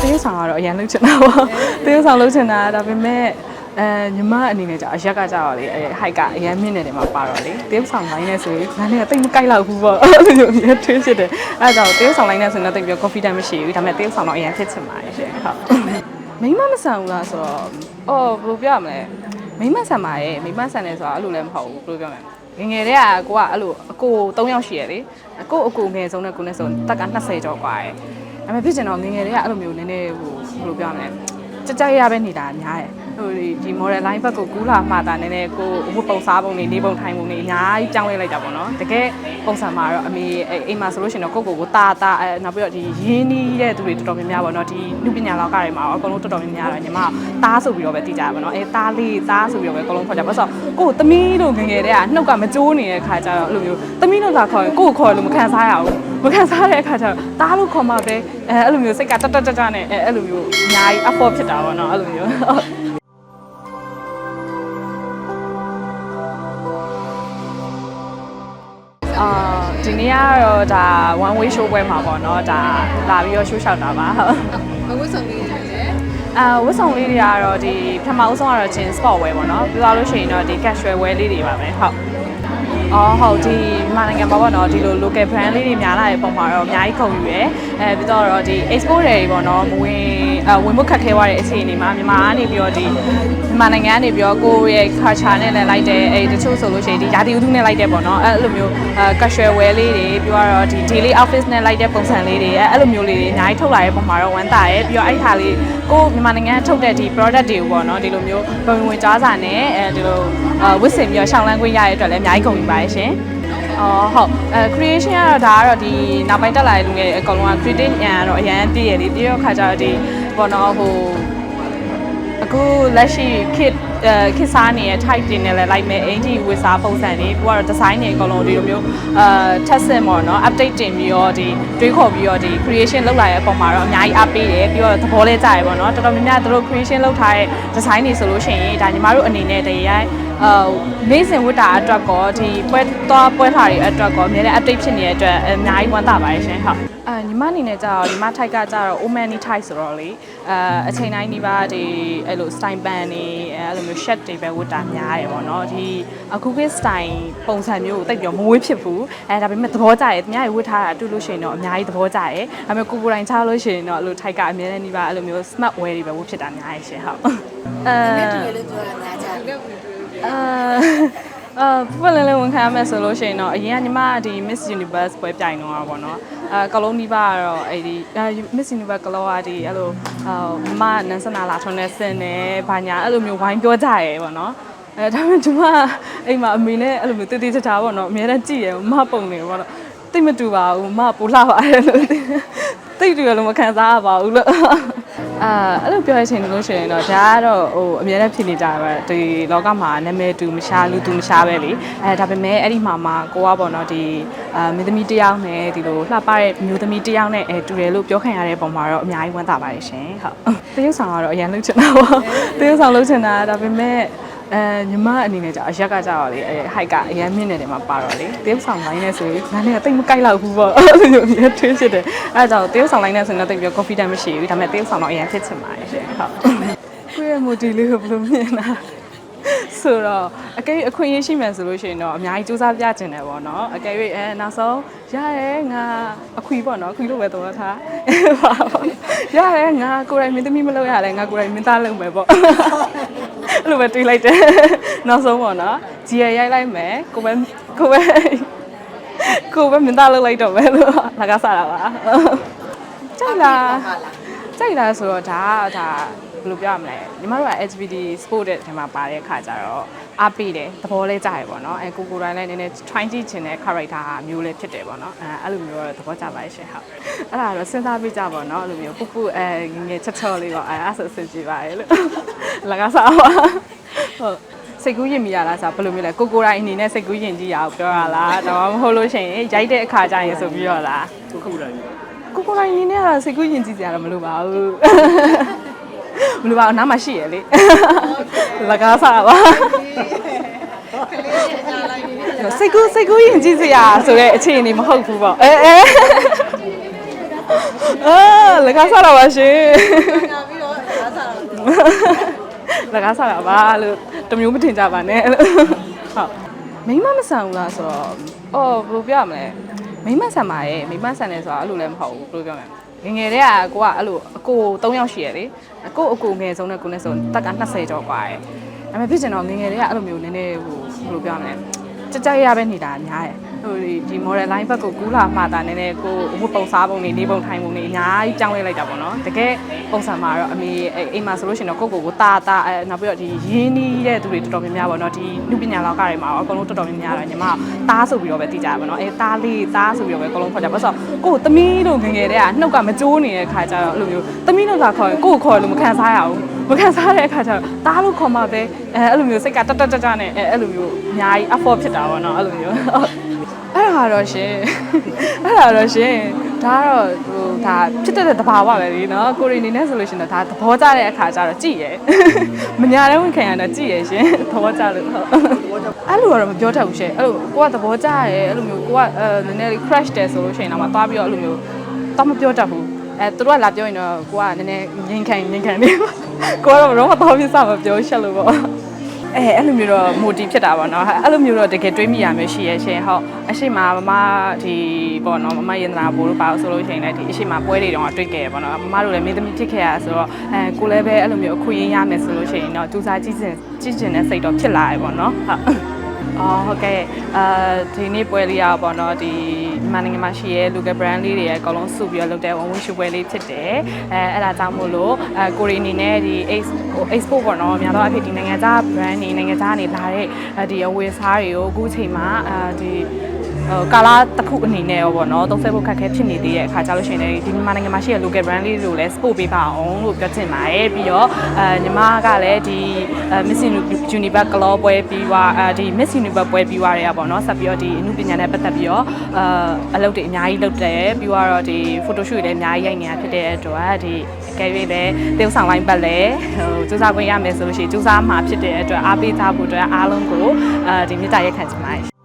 တရုတ်ဆောင်ကတော့အရင်လှုပ်ချင်တာပေါ့တရုတ်ဆောင်လှုပ်ချင်တာဒါပေမဲ့အဲညီမအနေနဲ့じゃအရက်ကကြတော့လေအဲ height ကအရင်မြင့်နေတယ်မှာပါတော့လေတရုတ်ဆောင်လိုင်းနဲ့ဆိုရင်ငါနဲ့တိတ်မကိုက်တော့ဘူးပေါ့အဲ့လိုမျိုးအရင်ထွေးဖြစ်တယ်အဲဒါကြောင့်တရုတ်ဆောင်လိုင်းနဲ့ဆိုရင်တော့တိတ်ပြီး confident မရှိဘူးဒါပေမဲ့တရုတ်ဆောင်တော့အရင်ဖြစ်ချင်ပါတယ်ရှင်ဟုတ်မိမမဆန်ဘူးလားဆိုတော့အော်ဘယ်လိုပြောရမလဲမိမဆန်ပါရဲ့မိမဆန်တယ်ဆိုတာအဲ့လိုလည်းမဟုတ်ဘူးဘယ်လိုပြောမလဲငယ်ငယ်တည်းကကိုကအဲ့လိုအကို၃ယောက်ရှိရလေအကိုအကိုငယ်ဆုံးနဲ့ကိုနဲ့ဆိုတက်က20ကျော်กว่าရယ် ဒါပေမဲ့ဖြစ်ချင်တော့ငယ်ငယ်တည်းကအဲ့လိုမျိုးနည်းနည်းဟိုဘယ်လိုပြောရမလဲကြကြရပဲနေတာအများရယ်ဟိုဒီဒီ model line ဘက်ကိုကူးလာမှတာနည်းနည်းကိုဝတ်ပုံစားပုံနေနေပုံထိုင်ပုံနေအများကြီးကြောင်းလဲလိုက်တာပေါ့နော်တကယ်ပုံစံမှာတော့အမေအိမ်မှာဆိုလို့ရှိရင်တော့ကိုကိုကိုတာတာအဲနောက်ပြီးတော့ဒီရင်းနှီးတဲ့သူတွေတော်တော်များများပေါ့နော်ဒီလူပညာလောကတွေမှာအကုန်လုံးတော်တော်များများတော့ညီမတားဆိုပြီးတော့ပဲတည်ကြပါပေါ့နော်အဲတားလေးတားဆိုပြီးတော့ပဲအကုန်လုံးခေါ်ကြပါဆိုတော့ကိုကိုသမီးတို့ငယ်ငယ်တည်းကနှုတ်ကမကြိုးနေတဲ့ခါကျတော့အဲ့လိုမျိုးသမီးတို့သာခေါ်ရင်ကိုကိုခေါ်လို့မခံစားရဘူး မခံစားတဲ့အခါကျတော့တားလို့ခေါ်မှပဲအဲအဲ့လိုမျိုးစိတ်ကတက်တက်တက်တက်နဲ့အဲအဲ့လိုမျိုးအများကြီး afford ဖြစ်တာပေါ့နော်အဲ့လိုမျိုးအာဒီနေ့ကတော့ဒါ one way show ပွဲမှာပေါ့နော်ဒါလာပြီးတော့ show လျှောက်တာပါဟုတ်အဝတ်ဆောင်လေးတွေလည်းအာဝတ်ဆောင်လေးတွေကတော့ဒီပထမဦးဆုံးကတော့ jean sport wear ပေါ့နော်ပြီးသွားလို့ရှိရင်တော့ဒီ casual wear လေးတွေပါပဲဟုတ် အော်ဟုတ်ဒီမြန်မာနိုင်ငံမှာပေါ့နော်ဒီလို local brand လေးတွေများလာတဲ့ပုံမှာတော့အများကြီးခုံယူရယ်အဲပြီးတော့တော့ဒီ export တွေပေါ့နော်မဝင်အဝင်မှုခက်ခဲသွားတဲ့အခြေအနေမှာမြန်မာကနေပြီးတော့ဒီမြန်မာနိုင်ငံကနေပြီးတော့ကိုယ့်ရဲ့ culture နဲ့လည်းလိုက်တယ်အဲတချို့ဆိုလို့ရှိရင်ဒီရာသီဥတုနဲ့လိုက်တယ်ပေါ့နော်အဲအဲ့လိုမျိုးအဲ casual wear လေးတွေပြီးတော့ဒီ daily outfit နဲ့လိုက်တဲ့ပုံစံလေးတွေအဲအဲ့လိုမျိုးလေးတွေအများကြီးထုတ်လာတဲ့ပုံမှာတော့ဝမ်းသာရယ်ပြီးတော့အဲ့ဟာလေးကိုယ့်မြန်မာနိုင်ငံကထုတ်တဲ့ဒီ product တွေကိုပေါ့နော်ဒီလိုမျိုးပုံဝင်ကြားစာနဲ့အဲဒီလိုအဲဝစ်စင်ပြီးတော့ရှောင်းလန်းခွင့်ရတဲ့အတွက်လည်းအများကြီးဂုဏ်ယူပါတယ်ရှင်အော်ဟုတ်အဲ creation ကတော့ဒါကတော့ဒီနောက်ပိုင်းတက်လာတဲ့လူငယ်တွေအကုန်လုံးက creative ဉာဏ်ကတော့အရန်တည်ရလေပြီးတော့ခါကျတော့ဒီပေါ့နော်ဟို အခုလက်ရှိ kit အဲ kit စားနေတဲ့ type တွေနဲ့လည်းလိုက်မယ်အင်ဂျီဝစ်စားပုံစံတွေပြီးတော့ design တွေအကုန်လုံးဒီလိုမျိုးအာ test ဆင်ပေါ့နော် update တင်ပြီးတော့ဒီတွေးခေါ်ပြီးတော့ဒီ creation လုပ်လာတဲ့အပေါ်မှာတော့အများကြီးအားပေးတယ်ပြီးတော့သဘောလဲကြရပေါ့နော်တော်တော်များများသူတို့ creation လုပ်ထားတဲ့ design တွေဆိုလို့ရှိရင်ဒါညီမတို့အနေနဲ့တည်းရိုက်အာနေ့စဉ်ဝတ်တာအတွက်ကောဒီပွဲသွားပွဲထားတွေအတွက်ကောအများနဲ့ update ဖြစ်နေတဲ့အတွက်အများကြီးဝမ်းသာပါတယ်ရှင်ဟုတ် အာညီမအနေနဲ့ကြတော့ညီမ type ကကြတော့ omani type ဆိုတော့လေအာအချိန်တိုင်းဒီပါဒီအဲ့လို style band တွေအဲ့လိုမျိုး shirt တွေပဲဝတ်တာများတယ်ပေါ့နော်ဒီအခုခေတ် style ပုံစံမျိုးကိုတိတ်ပြောမဝေးဖြစ်ဘူးအဲဒါပေမဲ့သဘောကျတယ်အများကြီးဝတ်ထားတာတူလို့ရှိရင်တော့အများကြီးသဘောကျတယ်ဒါပေမဲ့ကိုကိုယ်တိုင်ချလို့ရှိရင်တော့အဲ့လို type ကအများနဲ့ဒီပါအဲ့လိုမျိုး smart wear တွေပဲဝတ်ဖြစ်တာများရဲ့ရှင်ဟုတ်အဲလည်းပြောတာများကြတယ်အာ အာဖွင့်လင်းလင်းဝန်ခံရမယ်ဆိုလို့ရှိရင်တော့အရင်ကညီမဒီ Miss Universe ပွဲပြိုင်တော့တာပေါ့နော်အာကလုံးဒီပါကတော့အဲ့ဒီအာ Miss Universe ကလောကဒီအဲ့လိုအာမနန်းစနာလာထွန်းနေစင်နေဘာညာအဲ့လိုမျိုးဝိုင်းပြောကြရဲပေါ့နော်အဲဒါပေမဲ့ကျွန်မအိမ်မှာအမေနဲ့အဲ့လိုမျိုးတည်တည်ချာချာပေါ့နော်အများနဲ့ကြည့်ရမပုံနေပေါ့နော်တိတ်မတူပါဘူးမပူလာပါတယ်လို့တိတ်တူရလို့မခံစားရပါဘူးလို့ အာအဲ့လိုပြောရချင်လို့ရှိရင်တော့ဒါကတော့ဟိုအများနဲ့ဖြစ်နေကြတာပဲဒီလောကမှာနာမည်တူမရှားလူတူမရှားပဲလေအဲဒါပေမဲ့အဲ့ဒီမှာမှာကိုကပေါ့နော်ဒီအာမင်းသမီးတစ်ယောက်နဲ့ဒီလိုလှပတဲ့မျိုးသမီးတစ်ယောက်နဲ့အဲတူတယ်လို့ပြောခံရတဲ့ပုံမှာတော့အများကြီးဝမ်းသာပါတယ်ရှင်ဟုတ်တရုတ်ဆောင်ကတော့အရင်လှုပ်ချင်တာပေါ့တရုတ်ဆောင်လှုပ်ချင်တာဒါပေမဲ့ အဲညီမအနေနဲ့じゃအရက်ကကြတော့လေအဲ height ကအရင်မြင့်နေတယ်မှာပါတော့လေတရုတ်ဆောင်လိုင်းနဲ့ဆိုရင်ငါနဲ့တိတ်မကိုက်တော့ဘူးပေါ့အဲ့လိုမျိုးအများထွေးဖြစ်တယ်အဲဒါကြောင့်တရုတ်ဆောင်လိုင်းနဲ့ဆိုရင်တော့တိတ်ပြီး confident မရှိဘူးဒါပေမဲ့တရုတ်ဆောင်တော့အရင်ဖြစ်ချင်ပါတယ်ရှင်ဟုတ်ကိုယ့်ရဲ့ model လေးကိုဘယ်လိုမြင်တာဆိုတော့အကယ်၍အခွင့်အရေးရှိမှန်ဆိုလို့ရှိရင်တော့အများကြီးစူးစမ်းပြချင်တယ်ပေါ့နော်အကယ်၍အဲနောက်ဆုံးရရဲငါအခွေပေါ့နော်အခွေလို့ပဲတော့ထားပါပေါ့ရရဲငါကိုယ်တိုင်မင်းသမီးမလုပ်ရလဲငါကိုယ်တိုင်မင်းသားလုပ်မယ်ပေါ့အဲ့ လိုပဲတွေးလိုက်တယ်နောက်ဆုံးပေါ့နော်ဂျီရရိုက်လိုက်မယ်ကိုပဲကိုပဲကိုပဲမင်းသားလုပ်လိုက်တော့မယ်လို့လာကစားတာပါကြိုက်လားဟုတ်လားကြိုက်လားဆိုတော့ဒါကဒါဘယ်လိုပြောရမလဲညီမတို့က LGBT sport တဲ့ထဲမှာပါတဲ့အခါကျတော့ အားပေးတယ်သဘောလဲကြရပေါ့နော်အဲကိုကိုတိုင်းလည်းနည်းနည်း try ကြည့်ချင်တဲ့ character မျိုးလေးဖြစ်တယ်ပေါ့နော်အဲအဲ့လိုမျိုးတော့သဘောကျပါရဲ့ရှင်ဟုတ်အဲ့ဒါတော့စဉ်းစားပြကြပါတော့အဲ့လိုမျိုးပူပူအဲငယ်ငယ်ချက်ချောလေးပေါ့အဲအဲ့ဆိုစဉ်းကြည့်ပါရဲ့လို့လကားစားပါဟုတ်စိတ်ကူးရင်မိရလားဆိုဘယ်လိုမျိုးလဲကိုကိုတိုင်းအနေနဲ့စိတ်ကူးရင်ကြည့်ရအောင်ပြောရလားဒါမှမဟုတ်လို့ရှိရင်ရိုက်တဲ့အခါကျရင်ဆိုပြီးတော့လားခုခုတိုင်းကိုကိုတိုင်းနေနဲ့ကတော့စိတ်ကူးယဉ်ကြည့်စရာတော့မလိုပါဘူး မလိုပါဘူးနားမှာရှိရလေလကားစားပါစိတ်ကူးစိတ်ကူးယဉ်ကြည့်စရာဆိုတဲ့အခြေအနေမဟုတ်ဘူးပေါ့အဲအဲအာလကားစားတာပါရှင်ငါပြီးတော့အားစားတော့လကားစားတာပါလို့တမျိုးမထင်ကြပါနဲ့လို့ဟုတ်မိမမဆန်ဘူးလားဆိုတော့အော်ဘယ်လိုပြောရမလဲမိမဆန်ပါရဲ့မိမဆန်တယ်ဆိုတာအဲ့လိုလည်းမဟုတ်ဘူးဘယ်လိုပြောမလဲ ငယ်ငယ်တည်းကကိုကအဲ့လိုအကို3ယောက်ရှိရလေအကိုအကိုငယ်ဆုံးနဲ့ကိုနဲ့ဆိုတက်က20ကျော်กว่าရဲ့ဒါပေမဲ့ဖြစ်ချင်တော့ငယ်ငယ်တည်းကအဲ့လိုမျိုးနည်းနည်းဟိုဘယ်လိုပြောရမလဲကြကြရပဲနေတာအများရဲ့ ဟိုဒီဒီ model line ဘက်ကိုကူးလာမှတာနည်းနည်းကိုအမှုပုံစားပုံနေနေပုံထိုင်ပုံနေအများကြီးကြောင်းလဲလိုက်တာပေါ့နော်တကယ်ပုံစံမှာတော့အမေအဲ့အိမ်မှာဆိုလို့ရှိရင်တော့ကိုကိုကိုတာတာအဲနောက်ပြီးတော့ဒီရင်းနှီးတဲ့သူတွေတော်တော်များများပေါ့နော်ဒီနုပညာလောကတွေမှာတော့အကုန်လုံးတော်တော်များများတော့ညီမတားဆိုပြီးတော့ပဲတည်ကြပါတော့အဲတားလေးတားဆိုပြီးတော့ပဲအကုန်လုံးခေါ်ကြပါဆိုတော့ကိုသမီးတို့ငယ်ငယ်တည်းကနှုတ်ကမကြိုးနေတဲ့ခါကျတော့အဲ့လိုမျိုးသမီးတို့ကခေါ်ရင်ကိုကိုခေါ်လို့မခံစားရဘူးမခံစားတဲ့အခါကျတော့တားလို့ခေါ်မှပဲအဲအဲ့လိုမျိုးစိတ်ကတက်တက်တက်တက်နဲ့အဲအဲ့လိုမျိုးအများကြီး effort ဖြစ်တာပေါ့နော်အဲ့လိုမျိုး အဲ့ဒါတော့ရှင်အဲ့ဒါတော့ရှင်ဒါကတော့ဟိုဒါဖြစ်တဲ့တဘာဝပဲလေနော်ကိုရီအနေနဲ့ဆိုလို့ရှင်တော့ဒါသဘောကျတဲ့အခါကျတော့ကြည်ရယ်မညာတဲ့ဝင်ခံရတော့ကြည်ရယ်ရှင်သဘောကျလို့ဟုတ်အဲ့လိုကတော့မပြောတတ်ဘူးရှင်အဲ့လိုကိုကသဘောကျရယ်အဲ့လိုမျိုးကိုကအဲနည်းနည်းလေး crash တယ်ဆိုလို့ရှင်တော့မှသွားပြီးတော့အဲ့လိုမျိုးတော့မပြောတတ်ဘူးအဲသူတို့ကလာပြောရင်တော့ကိုကနည်းနည်းငင်ခံငင်ခံနေကိုကတော့တော့မတော်ပြစမပြောရှက်လို့ပေါ့ အဲအဲ့လိုမျိုးတော့ motive ဖြစ်တာပေါ့နော်အဲ့လိုမျိုးတော့တကယ်တွေးမိရမျိုးရှိရဲ့ရှင်ဟုတ်အရှိမမမဒီပေါ့နော်မမယန္တနာဘိုးတို့ပါလို့ဆိုလို့ရှိရင်လည်းဒီအရှိမပွဲတွေတော့တွေ့ခဲ့ရပေါ့နော်မမတို့လည်းမင်းသမီးဖြစ်ခဲ့ရဆိုတော့အဲကိုလည်းပဲအဲ့လိုမျိုးအခွင့်အရေးရမယ်ဆိုလို့ရှိရင်တော့စူးစမ်းကြည့်စင်ကြည့်စင်တဲ့စိတ်တော့ဖြစ်လာရပေါ့နော်ဟုတ် အော်ဟုတ်ကဲ့အဲဒီနေ့ပွဲလေးရပေါ့နော်ဒီမြန်မာနိုင်ငံမှာရှိရဲ့ local brand လေးတွေရဲ့အကောင်လုံးစုပြီးတော့လုပ်တဲ့ one wish ပွဲလေးဖြစ်တယ်အဲအဲ့ဒါကြောင့်မို့လို့အဲကိုရီအနေနဲ့ဒီ export ပေါ့နော်များသောအားဖြင့်ဒီနိုင်ငံခြား brand တွေနိုင်ငံခြားနေလာတဲ့အဲဒီအဝယ်စားတွေကိုအခုချိန်မှာအဲဒီဟို ကာလာတစ်ခုအနေနဲ့ရောပေါ့နော်သုံးဆဖို့ခက်ခဲဖြစ်နေသေးတဲ့အခါကျလို့ရှိရင်လည်းဒီမြန်မာနိုင်ငံမှာရှိတဲ့ local brand လေးတွေကိုလည်း support ပေးပါအောင်လို့ပြောချင်ပါတယ်ပြီးတော့အဲညီမကလည်းဒီ Miss Universe Claw ပွဲပြီးွားအဲဒီ Miss Universe ပွဲပြီးွားတွေကပေါ့နော်ဆက်ပြီးတော့ဒီအမှုပညာနဲ့ပတ်သက်ပြီးတော့အာအလုပ်တွေအများကြီးလုပ်တယ်ပြီးတော့ဒီ photo shoot တွေလည်းအများကြီးရိုက်နေတာဖြစ်တဲ့အတွက်ဒီအကယ်၍လည်းတေးဥဆောင်လိုင်းပတ်လဲဟိုစူးစမ်းခွင့်ရမယ်ဆိုလို့ရှိရင်စူးစမ်းမှာဖြစ်တဲ့အတွက်အားပေးကြဖို့အတွက်အားလုံးကိုအာဒီမြတ်တာရက်ခံချင်ပါတယ်